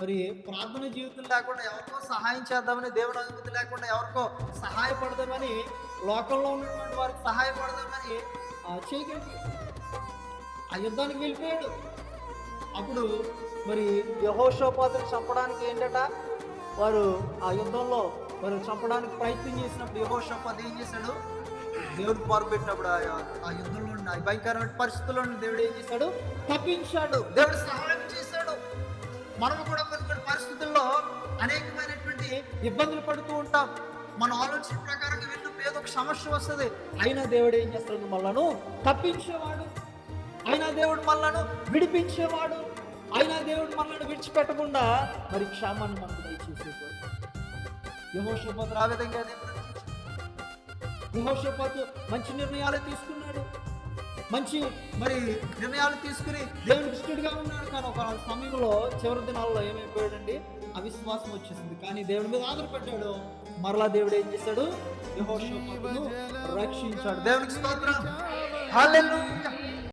మరి ప్రార్థన జీవితం లేకుండా ఎవరికో సహాయం చేద్దామని దేవుడు అనుమతి లేకుండా ఎవరికో సహాయపడదామని లోకంలో ఉన్నటువంటి వారికి సహాయపడదామని ఆ, చేయగలిగి ఆ యుద్ధానికి వెళ్ళిపోయాడు. అప్పుడు మరి యహోషోపాతులు చంపడానికి ఏంటట? వారు ఆ యుద్ధంలో వారు చంపడానికి ప్రయత్నం చేసినప్పుడు యహోషోపాత్ ఏం చేశాడు? దేవుడు పారుపెట్టినప్పుడు ఆ ఆ యుద్ధంలో ఆ భయంకరమైన పరిస్థితుల్లో దేవుడు ఏం చేశాడు? తప్పించాడు. దేవుడు సహాయం అనేకమైనటువంటి ఇబ్బందులు పడుతూ ఉంటాం. మన ఆలోచన ప్రకారంగా వెళ్ళినప్పుడు ఏదో ఒక సమస్య వస్తుంది. అయినా దేవుడు ఏం చేస్తాడు మనలను తప్పించేవాడు. అయినా దేవుడు మనలను విడిపించేవాడు. అయినా దేవుడు మనల్ని విడిచిపెట్టకుండా మరి క్షేమాన్ని మనకు దయచేసేవాడు. యహోషపాతు ఆ విధంగా యహోషపాతు మంచి నిర్ణయాలు తీసుకున్నాడు. మంచి మరి నిర్ణయాలు తీసుకుని దేవుని ఇష్టడుగా ఒక సమయంలో చివరి దినాల్లో ఏమైపోయాడండి? అవిశ్వాసం వచ్చేసింది. కానీ దేవుడి మీద ఆధారపడ్డాడు. మరలా దేవుడు ఏం చేశాడు? యెహోషాపాతును రక్షించాడు. దేవునికి స్తోత్రం.